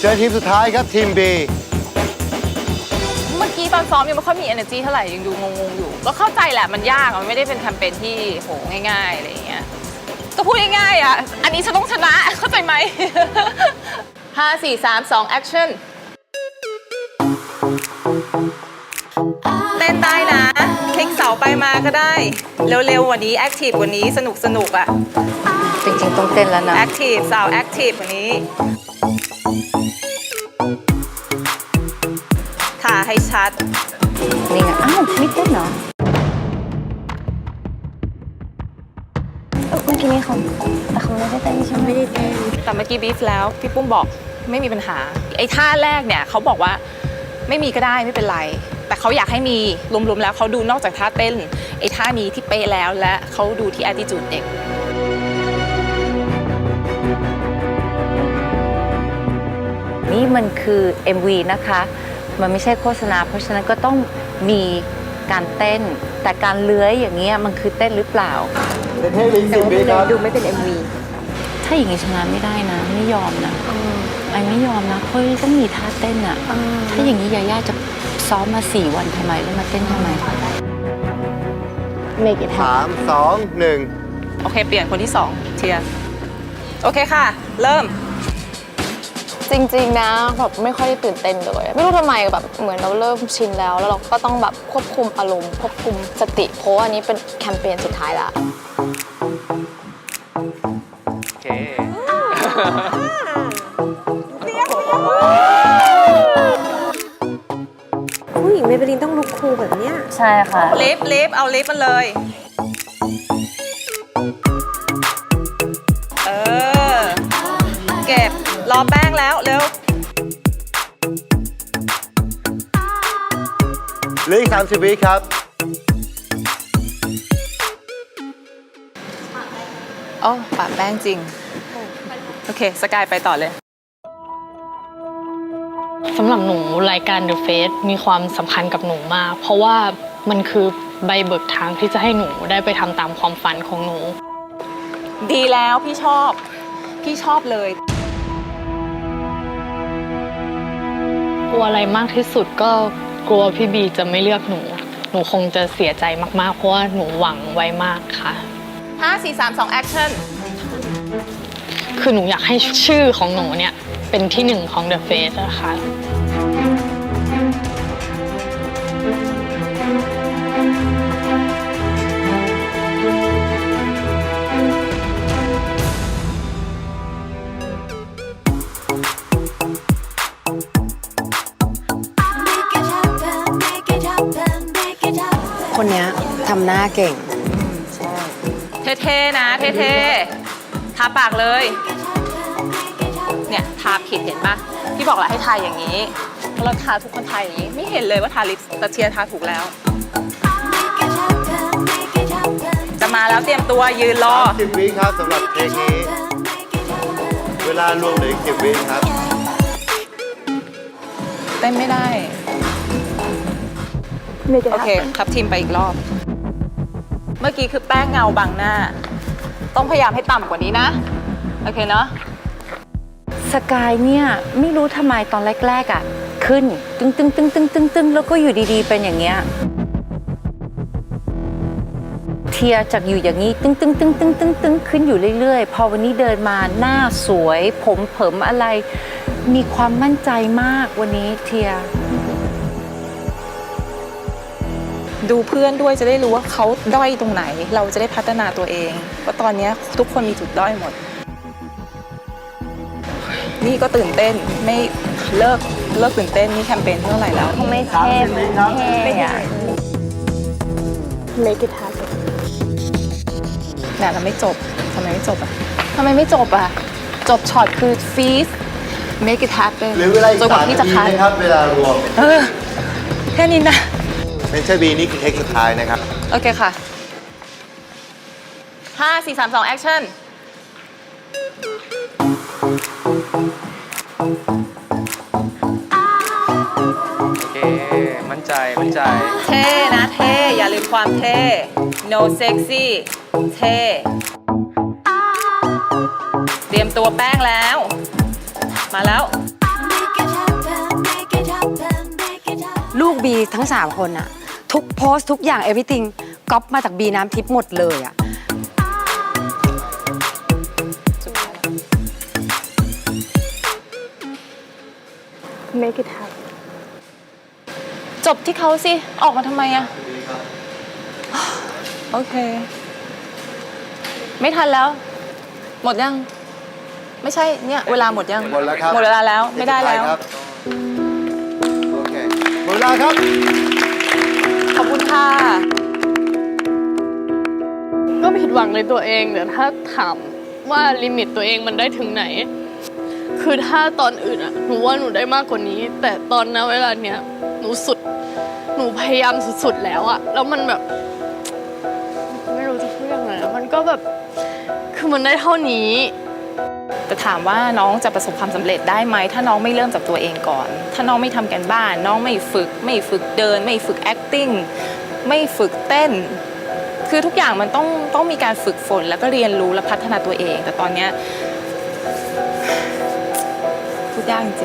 เจอทีมสุดท้ายครับทีม B เมื่อกี้ตอนซ้อมยังไม่ค่อยมี energy เท่าไหร่ยังดูงงๆอยู่ ก็เข้าใจแหละมันยากอะมันไม่ได้เป็นแคมเปญที่โหง่ายๆอะไรอย่างเงี้ยก็พูดง่ายๆอะ อันนี้ฉันต้องชนะเข้าใจไหม ห้าสี่สามสอง action เต้นได้นะคลิกเสาไปมาก็ได้ เร็วๆกว่านี้ active กว่านี้สนุกสนุกๆอะ จริงๆต้องเต้นแล้วนะ active สาว active กว่านี้ ให้ชัด นี่ไง อ้าว ไม่เต้นเหรอเอ้าเมื่อกี้นี้เขาแต่เขาไม่ได้เต้นใช่ไหมไม่ได้เต้นแต่เมื่อกี้บีฟแล้ว พี่ปุ้มบอกไม่มีปัญหา ไอ้ท่าแรกเนี่ยเขาบอกว่าไม่มีก็ได้ไม่เป็นไร แต่เขาอยากให้มีรวมๆแล้วเขาดูนอกจากท่าเต้น ไอ้ท่านี้ที่เป๊ะแล้วและเขาดูที่ attitude เด็กนี่มันคือ MV นะคะ มันไม่ใช่โฆษณา เพราะฉะนั้นก็ต้องมีการเต้น แต่การเลื้อยอย่างเงี้ยมันคือเต้นหรือเปล่า เป็นให้ลิงสิบวิครับดูไม่เป็น MV ถ้าอย่างนี้ชนะไม่ได้นะ ไม่ยอมนะไอไม่ยอมนะเพราะต้องมีท่าเต้นอะถ้าอย่างนี้ยาย่าจะซ้อมมาสี่วันทำไมแล้วมาเต้นทำไม Make it สามสองหนึ่งโอเค เปลี่ยนคนที่สองเทียร์ โอเคค่ะ เริ่ม จริงๆนะแบบไม่ค่อยได้ตื่นเต้นเลย ไม่รู้ทำไมแบบเหมือนเราเริ่มชินแล้ว แล้วเราก็ต้องแบบควบคุมอารมณ์ควบคุมสติเพราะว่าอันนี้เป็นแคมเปญสุดท้ายละโอเคผู้หญิงเมเบลินต้องลุกคูลแบบเนี้ยใช่ค่ะลิฟต์ลิฟต์เอาลิฟต์มันเลย อแป้งแล้ว เร็วเหลืออีกสามสิบวิครับโอ้ปะแป้งจริง โอเค สกายไปต่อเลย สำหรับหนูรายการ The Face มีความสำคัญกับหนูมาก เพราะว่ามันคือใบเบิกทางที่จะให้หนูได้ไปทำตามความฝันของหนู ดีแล้วพี่ชอบ พี่ชอบเลย กลัวอะไรมากที่สุดก็กลัวพี่บีจะไม่เลือกหนู หนูคงจะเสียใจมากๆ เพราะว่าหนูหวังไว้มากค่ะ 5 4 3 2 action คือหนูอยากให้ชื่อของหนูเนี่ย เป็นที่หนึ่งของ The Face นะคะ คนเนี้ยทำหน้าเก่ง เท่ๆนะ เท่ๆทาปากเลย เนี่ยทาผิดเห็นปะพี่บอกแล้วให้ทาอย่างนี้เพราะเราทาทุกคนทาอย่างนี้ ไม่เห็นเลยว่าทาลิปแต่เชียร์ทาถูกแล้ว จะมาแล้วเตรียมตัวยืนรอ สิบวิครับสำหรับเพลงนี้ เวลารวมเหลืออีกสิบวิครับ เต้นไม่ได้ โอเคครับทีมไปอีกรอบ เมื่อกี้คือแป้งเงาบังหน้า ต้องพยายามให้ต่ำกว่านี้นะ โอเคเนาะ สกายเนี่ยไม่รู้ทำไมตอนแรกๆอะ ขึ้น ตึงตึงตึงตึงตึงตึงแล้วก็อยู่ดีๆ เป็นอย่างเงี้ยเทียร์จากอยู่อย่างนี้ ตึงตึงตึงตึงตึงตึงขึ้นอยู่เรื่อยๆ พอวันนี้เดินมาหน้าสวย ผมเผิมอะไร มีความมั่นใจมากวันนี้เทียร์ ดูเพื่อนด้วยจะได้รู้ว่าเขาด้อยตรงไหน เราจะได้พัฒนาตัวเองเพราะตอนเนี้ยทุกคนมีจุดด้อยหมด นี่ก็ตื่นเต้นไม่เลิกเลิกตื่นเต้นนี่แคมเปญเท่าไหร่แล้วไม่เท่เท่อะ make it happen เนี่ยเราไม่จบทำไมไม่จบอะทำไมไม่จบอะ จบช็อตคือ feast make it happen เหรือเวลาอีกจนกสาว่ามพี่จะนาทีคัดนะครับ เวลารวม เออแค่นี้นะ เมนเชอร์บีนี่คือเทคสุดท้ายนะครับ โอเคค่ะ 5 4 3 2แอคชั่นโอเค มั่นใจ มั่นใจ เท่นะเท่ อย่าลืมความเท่ no sexy เท่ เตรียมตัวแป้งแล้ว มาแล้วลูกบีทั้งสามคนอะ ทุกโพสต์ทุกอย่าง everything ก๊อปมาจากบีน้ำทิพย์หมดเลยอะ make it happen จบที่เขาสิ ออกมาทำไมอะโอเค ไม่ทันแล้ว หมดยัง ไม่ใช่เนี่ยเวลาหมดยัง หมดแล้วครับหมดเวลาแล้ว ไม่ได้แล้วครับโอเคหมดเวลาครับขอบ ค่ะ ก็ผิดหวังในตัวเองแต่ถ้าถามว่าลิมิตตัวเองมันได้ถึงไหน คือถ้าตอนอื่นอะหนูว่าหนูได้มากกว่านี้ แต่ตอนนั้นเวลาเนี้ยหนูสุด หนูพยายามสุดๆแล้วอะแล้วมันแบบ ไม่รู้จะพูดยังไงอะมันก็แบบ คือมันได้เท่านี้ แต่ถามว่าน้องจะประสบความสำเร็จได้ไหมถ้าน้องไม่เริ่มจากตัวเองก่อน ถ้าน้องไม่ทำกันบ้าน น้องไม่ฝึก ไม่ฝึกเดิน ไม่ฝึก acting ไม่ฝึกเต้น คือทุกอย่างมันต้องต้องมีการฝึกฝน แล้วก็เรียนรู้และพัฒนาตัวเอง แต่ตอนเนี้ยพูดยากจริง